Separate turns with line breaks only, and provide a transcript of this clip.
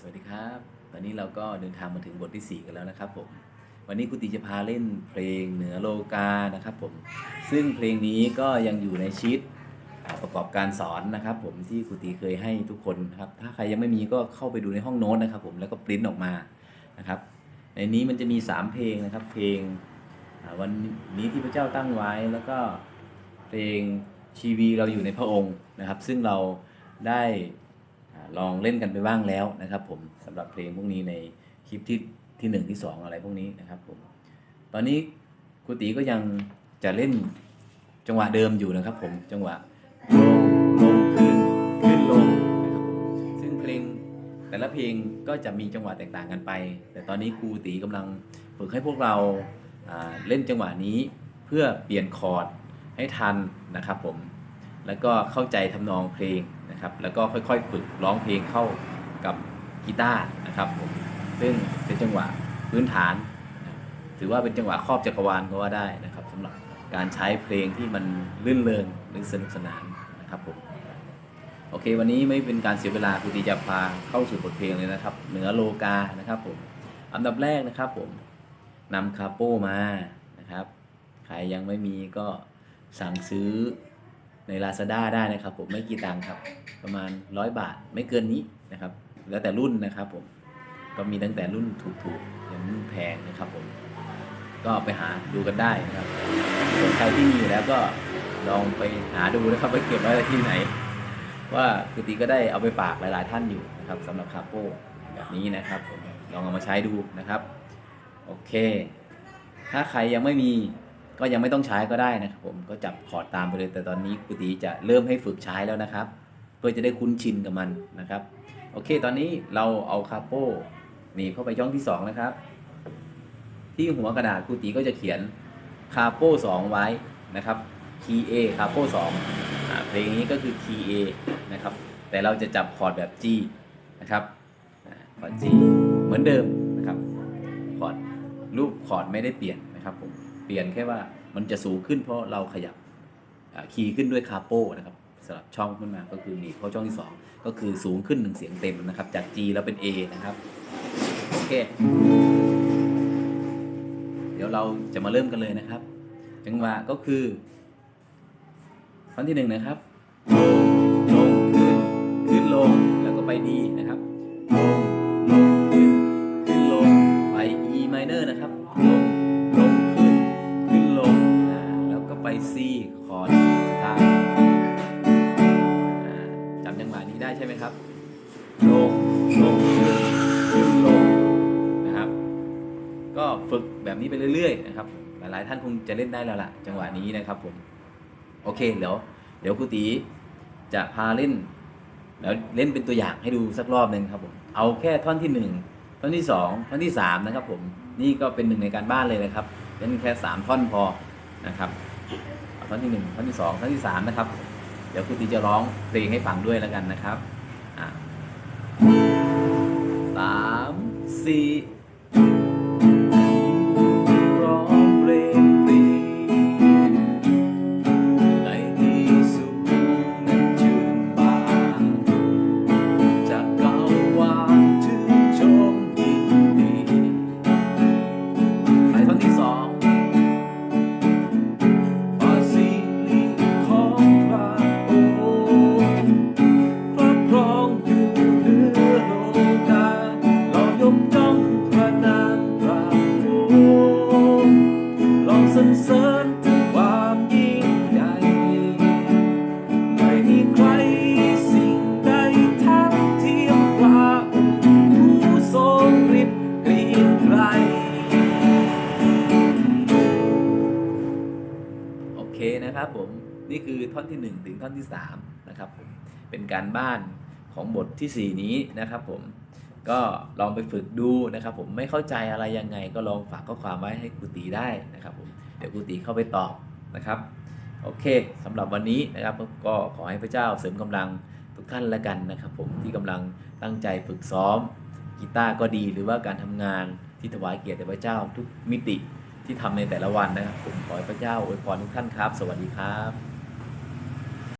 สวัสดีครับ ตอนนี้เราก็เดินทางมาถึงบทที่ 4 กันแล้วนะครับผม วันนี้กุติจะพาเล่นเพลงเหนือโลกานะครับผม ซึ่งเพลงนี้ก็ยังอยู่ในชีตประกอบการสอนนะครับผมที่กุติเคยให้ทุกคนนะครับ ถ้าใครยังไม่มีก็เข้าไปดูในห้องโน้ตนะครับผม แล้วก็ปริ้นออกมานะครับ ในนี้มันจะมี 3 เพลงนะครับ เพลงวันนี้ที่พระเจ้าตั้งไว้ แล้วก็เพลงชีวีเราอยู่ในพระองค์นะครับ ซึ่งเราได้ ลองเล่นกันไปบ้างแล้วนะครับ ผมสำหรับเพลงพวกนี้ในคลิปที่ที่หนึ่งที่สองอะไรพวกนี้นะครับผมตอนนี้ครูตีก็ยังจะเล่นจังหวะเดิมอยู่นะครับ ผมจังหวะลงลงขึ้นขึ้นลงนะครับซึ่งเพลงแต่ละเพลงก็จะมีจังหวะแตกต่างกันไป แต่ตอนนี้ครูตีกำลังฝึกให้พวกเราเล่นจังหวะนี้เพื่อเปลี่ยนคอร์ดให้ทันนะครับผมแล้วก็เข้าใจทำนองเพลง นะครับแล้วก็ค่อยๆฝึกร้องเพลงเข้ากับกีตาร์นะครับผมซึ่งเป็นจังหวะพื้นฐาน ถือว่าเป็นจังหวะครอบจักรวาลก็ว่าได้นะครับสำหรับการใช้เพลงที่มันลื่นเริงหรือสนุกสนานนะครับผมโอเค วันนี้ไม่เป็นการเสียเวลาครูตีจะพาเข้าสู่บทเพลงเลยนะครับ เหนือโลกานะครับผมอันดับแรกนะครับผมนำคาโป้มานะครับ ใครยังไม่มีก็สั่งซื้อ ใน Lazada ได้นะครับผมไม่กี่ตังค์ครับประมาณ 100 บาทไม่เกินนี้นะครับ แล้วแต่รุ่นนะครับผมก็มีตั้งแต่รุ่นถูกๆยันรุ่นแพงนะครับผมก็ไปหาดูกันได้นะครับส่วนใครที่มีอยู่แล้วก็ลองไปหาดูนะครับว่าเก็บไว้ที่ไหน ว่าคือตีก็ได้เอาไปฝากหลาย ๆ ท่านอยู่นะครับสำหรับคาโป้แบบนี้นะครับผมลองเอามาใช้ดูนะครับ โอเค ถ้าใครยังไม่มี ก็ยังไม่ต้องใช้ก็ได้นะครับผมก็จับคอร์ดตามไปเลยแต่ตอนนี้ครูตีจะเริ่มให้ฝึกใช้แล้วนะครับ เพื่อจะได้คุ้นชินกับมันนะครับ โอเค ตอนนี้เราเอาคาโป้หนีบเข้าไปช่องที่สองนะครับ ที่หัวกระดาษครูตีก็จะเขียนคาโป้สองไว้นะครับ คีย์ A คาโป้สองเพลงนี้ก็คือคีย์ A นะครับ แต่เราจะจับคอร์ดแบบ G นะครับคอร์ด G เหมือนเดิมนะครับคอร์ดรูปคอร์ดไม่ได้เปลี่ยนนะครับผม เปลี่ยนแค่ว่ามันจะสูงขึ้นเพราะเราขยับคีย์ขึ้นด้วยคาโป้นะครับสลับช่องขึ้นมาก็คือหนีเข้าช่องที่สองก็คือสูงขึ้นหนึ่งเสียงเต็มนะครับ จาก G แล้วเป็น A นะครับ โอเค เดี๋ยวเราจะมาเริ่มกันเลยนะครับ จังหวะก็คือท่อนที่หนึ่งนะครับลงลงขึ้นขึ้นลงแล้วก็ไปดีนะครับ ใช่ไหมครับลงลงขึ้นลงนะครับ ก็ฝึกแบบนี้ไปเรื่อยๆนะครับ หลายๆท่านคงจะเล่นได้แล้วล่ะ จังหวะนี้นะครับผมโอเคเดี๋ยวเดี๋ยวครูตีจะพาเล่นแล้วเล่นเป็นตัวอย่างให้ดูสักรอบหนึ่งครับผมเอาแค่ท่อนที่หนึ่งท่อนที่สองท่อนที่สามนะครับ ผมนี่ก็เป็นหนึ่งในการบ้านเลยนะครับเล่นแค่สามท่อนพอนะครับท่อนที่หนึ่งท่อนที่สองท่อนที่สามนะครับ เดี๋ยวคุณตีจะร้องเพลงให้ฟังด้วยแล้วกันนะครับสามสี่ นะครับผมนี่คือท่อนที่ 1 ถึงท่อนที่3นะครับผมเป็นการบ้านของบททีสี่ 4 นี้นะครับผมก็ลองไปฝึกดูนะครับ ผมไม่เข้าใจอะไรยังไง ก็ลองฝากข้อความไว้ให้ครูตีได้นะครับผมเดี๋ยวครูตีเข้าไปตอบนะครับโอเคสำหรับวันนี้นะครับก็ขอให้พระเจ้าเสริมกำลังทุกท่านละกันนะครับ ผมที่กำลังตั้งใจฝึกซ้อมกีตาร์ก็ดีหรือว่าการทำงานที่ถวายเกียรติแด่พระเจ้าทุกมิติ ที่ทำในแต่ละวันนะครับผมขอให้พระเจ้าอวยพรทุกท่านครับ สวัสดีครับ